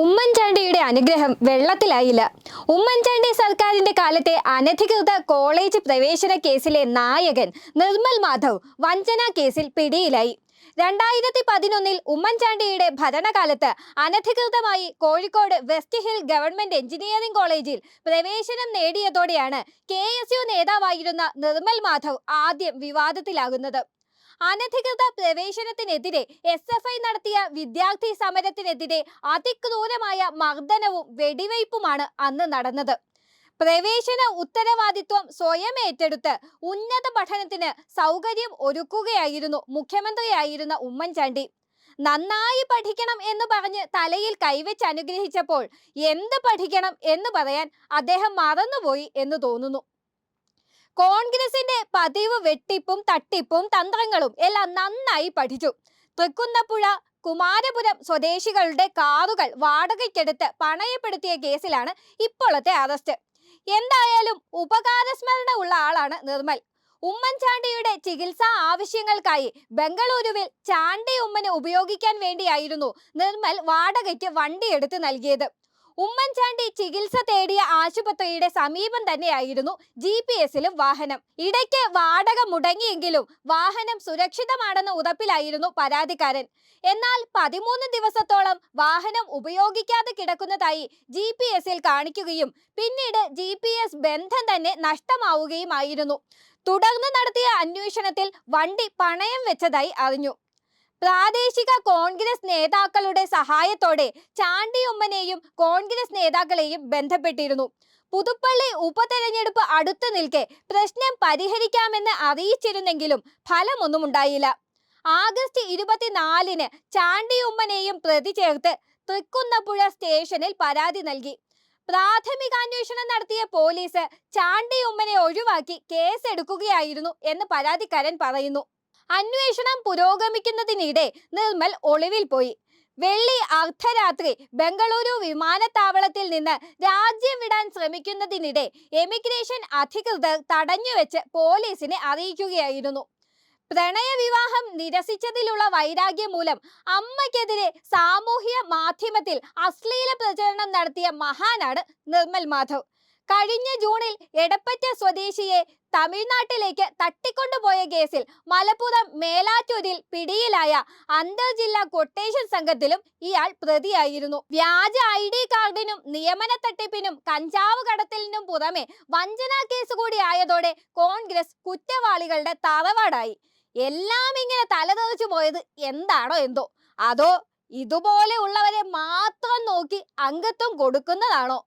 ഉമ്മൻചാണ്ടിയുടെ അനുഗ്രഹം വെള്ളത്തിലായില്ല. ഉമ്മൻചാണ്ടി സർക്കാരിന്റെ കാലത്തെ അനധികൃത കോളേജ് പ്രവേശന കേസിലെ നായകൻ നിർമ്മൽ മാധവ് വഞ്ചന കേസിൽ പിടിയിലായി. രണ്ടായിരത്തി പതിനൊന്നിൽ ഉമ്മൻചാണ്ടിയുടെ ഭരണകാലത്ത് അനധികൃതമായി Kozhikode west hill government engineering കോളേജിൽ പ്രവേശനം നേടിയതോടെയാണ് കെ നേതാവായിരുന്ന നിർമ്മൽ മാധവ് ആദ്യം വിവാദത്തിലാകുന്നത്. അനധികൃത പ്രവേശനത്തിനെതിരെ എസ് എഫ് ഐ നടത്തിയ വിദ്യാർത്ഥി സമരത്തിനെതിരെ അതിക്രൂരമായ മർദ്ദനവും വെടിവയ്പുമാണ് അന്ന് നടന്നത്. പ്രവേശന ഉത്തരവാദിത്വം സ്വയം ഏറ്റെടുത്ത് ഉന്നത പഠനത്തിന് സൗകര്യം ഒരുക്കുകയായിരുന്നു മുഖ്യമന്ത്രിയായിരുന്ന ഉമ്മൻചാണ്ടി. നന്നായി പഠിക്കണം എന്ന് പറഞ്ഞ് തലയിൽ കൈവച്ച് അനുഗ്രഹിച്ചപ്പോൾ എന്ത് പഠിക്കണം എന്ന് പറയാൻ അദ്ദേഹം മറന്നുപോയി എന്ന് തോന്നുന്നു. കോൺഗ്രസിന്റെ പതിവ് വെട്ടിപ്പും തട്ടിപ്പും തന്ത്രങ്ങളും എല്ലാം നന്നായി പഠിച്ചു. തൃക്കുന്നപ്പുഴ കുമാരപുരം സ്വദേശികളുടെ കാറുകൾ വാടകയ്ക്കെടുത്ത് പണയപ്പെടുത്തിയ കേസിലാണ് ഇപ്പോഴത്തെ അറസ്റ്റ്. എന്തായാലും ഉപകാരസ്മരണ ഉള്ള ആളാണ് നിർമ്മൽ. ഉമ്മൻചാണ്ടിയുടെ ചികിത്സാ ആവശ്യങ്ങൾക്കായി ബംഗളൂരുവിൽ ചാണ്ടി ഉമ്മന് ഉപയോഗിക്കാൻ വേണ്ടിയായിരുന്നു നിർമ്മൽ വാടകയ്ക്ക് വണ്ടിയെടുത്ത് നൽകിയത്. ഉമ്മൻചാണ്ടി ചികിത്സ തേടിയ ആശുപത്രിയുടെ സമീപം തന്നെയായിരുന്നു ജി പി എസിലും വാഹനം. ഇടയ്ക്ക് വാടക മുടങ്ങിയെങ്കിലും വാഹനം സുരക്ഷിതമാണെന്ന ഉറപ്പിലായിരുന്നു പരാതിക്കാരൻ. എന്നാൽ പതിമൂന്ന് ദിവസത്തോളം വാഹനം ഉപയോഗിക്കാതെ കിടക്കുന്നതായി ജി പി എസിൽ കാണിക്കുകയും പിന്നീട് ജി പി എസ് ബന്ധം തന്നെ നഷ്ടമാവുകയുമായിരുന്നു. തുടർന്ന് നടത്തിയ അന്വേഷണത്തിൽ വണ്ടി പണയം വെച്ചതായി അറിഞ്ഞു. പ്രാദേശിക കോൺഗ്രസ് നേതാക്കളുടെ സഹായത്തോടെ ചാണ്ടിയുമ്മനെയും കോൺഗ്രസ് നേതാക്കളെയും ബന്ധപ്പെട്ടിരുന്നു. പുതുപ്പള്ളി ഉപതെരഞ്ഞെടുപ്പ് അടുത്തു നിൽക്കെ പ്രശ്നം പരിഹരിക്കാമെന്ന് അറിയിച്ചിരുന്നെങ്കിലും ഫലമൊന്നും ഉണ്ടായില്ല. ആഗസ്റ്റ് ഇരുപത്തിനാലിന് ചാണ്ടിയുമ്മനെയും പ്രതി ചേർത്ത് തൃക്കുന്നപ്പുഴ സ്റ്റേഷനിൽ പരാതി നൽകി. പ്രാഥമികാന്വേഷണം നടത്തിയ പോലീസ് ചാണ്ടിയുമ്മനെ ഒഴിവാക്കി കേസെടുക്കുകയായിരുന്നു എന്ന് പരാതിക്കാരൻ പറയുന്നു. അന്വേഷണം പുരോഗമിക്കുന്നതിനിടെ നിർമ്മൽ ഒളിവിൽ പോയി. വെള്ളി അർദ്ധരാത്രി ബംഗളൂരു വിമാനത്താവളത്തിൽ നിന്ന് രാജ്യം വിടാൻ ശ്രമിക്കുന്നതിനിടെ എമിഗ്രേഷൻ അധികൃതർ തടഞ്ഞുവെച്ച് പോലീസിനെ അറിയിക്കുകയായിരുന്നു. പ്രണയ വിവാഹം നിരസിച്ചതിലുള്ള വൈരാഗ്യം മൂലം അമ്മയ്ക്കെതിരെ സാമൂഹ്യ മാധ്യമത്തിൽ അശ്ലീല പ്രചരണം നടത്തിയ മഹാനാണ് നിർമ്മൽ മാധവ്. കഴിഞ്ഞ ജൂണിൽ എടപ്പറ്റ സ്വദേശിയെ തമിഴ്നാട്ടിലേക്ക് തട്ടിക്കൊണ്ടുപോയ കേസിൽ മലപ്പുറം മേലാറ്റൂരിൽ പിടിയിലായ അന്തർ അന്തർജില്ലാ കൊട്ടേഷൻ സംഘത്തിലും ഇയാൾ പ്രതിയായിരുന്നു. വ്യാജ ഐ ഡി കാർഡിനും നിയമന തട്ടിപ്പിനും കഞ്ചാവ് കടത്തലിനും പുറമെ വഞ്ചനാ കേസ് കൂടി ആയതോടെ കോൺഗ്രസ് കുറ്റവാളികളുടെ തറവാടായി. എല്ലാം ഇങ്ങനെ തലതെറിച്ചു പോയത് എന്താണോ എന്തോ. അതോ ഇതുപോലെ ഉള്ളവരെ മാത്രം നോക്കി അംഗത്വം കൊടുക്കുന്നതാണോ?